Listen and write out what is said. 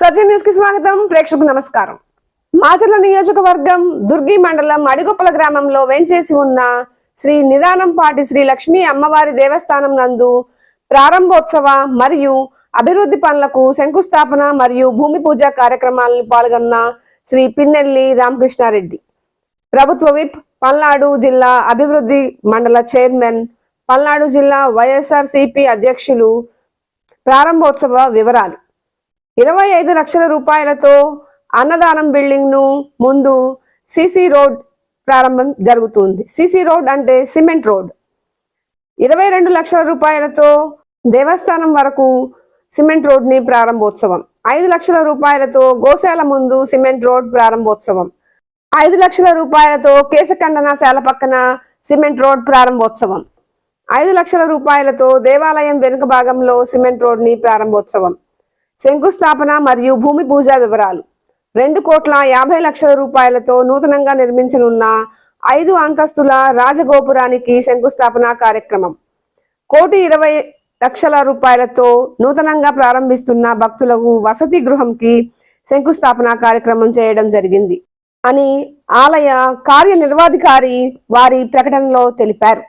సత్య న్యూస్కి స్వాగతం. ప్రేక్షకు నమస్కారం. మాచర్ల నియోజకవర్గం దుర్గి మండలం అడిగొప్పల గ్రామంలో వేంచేసి ఉన్న శ్రీ నిదానం పాటి శ్రీ లక్ష్మీ అమ్మవారి దేవస్థానం నందు ప్రారంభోత్సవ మరియు అభివృద్ధి పనులకు శంకుస్థాపన మరియు భూమి పూజ కార్యక్రమాలను పాల్గొన్న శ్రీ పిన్నెల్లి రామకృష్ణారెడ్డి. ప్రభుత్వ విప్ పల్నాడు జిల్లా అభివృద్ధి మండల చైర్మన్ పల్నాడు జిల్లా వైఎస్ఆర్ అధ్యక్షులు. ప్రారంభోత్సవ వివరాలు. ఇరవై ఐదు లక్షల రూపాయలతో అన్నదానం బిల్డింగ్ను ముందు సిసి రోడ్ ప్రారంభం జరుగుతుంది. సిసి రోడ్ అంటే సిమెంట్ రోడ్. ఇరవై రెండు లక్షల రూపాయలతో దేవస్థానం వరకు సిమెంట్ రోడ్ని ప్రారంభోత్సవం. ఐదు లక్షల రూపాయలతో గోశాల ముందు సిమెంట్ రోడ్ ప్రారంభోత్సవం. ఐదు లక్షల రూపాయలతో కేశఖండనశాల పక్కన సిమెంట్ రోడ్ ప్రారంభోత్సవం. ఐదు లక్షల రూపాయలతో దేవాలయం వెనుక భాగంలో సిమెంట్ రోడ్ని ప్రారంభోత్సవం. శంకుస్థాపన మరియు భూమి పూజ వివరాలు. రెండు కోట్ల యాభై లక్షల రూపాయలతో నూతనంగా నిర్మించనున్న ఐదు అంతస్తుల రాజగోపురానికి శంకుస్థాపన కార్యక్రమం. కోటి ఇరవై లక్షల రూపాయలతో నూతనంగా ప్రారంభిస్తున్న భక్తులకు వసతి గృహంకి శంకుస్థాపన కార్యక్రమం చేయడం జరిగింది అని ఆలయ కార్యనిర్వాధికారి వారి ప్రకటనలో తెలిపారు.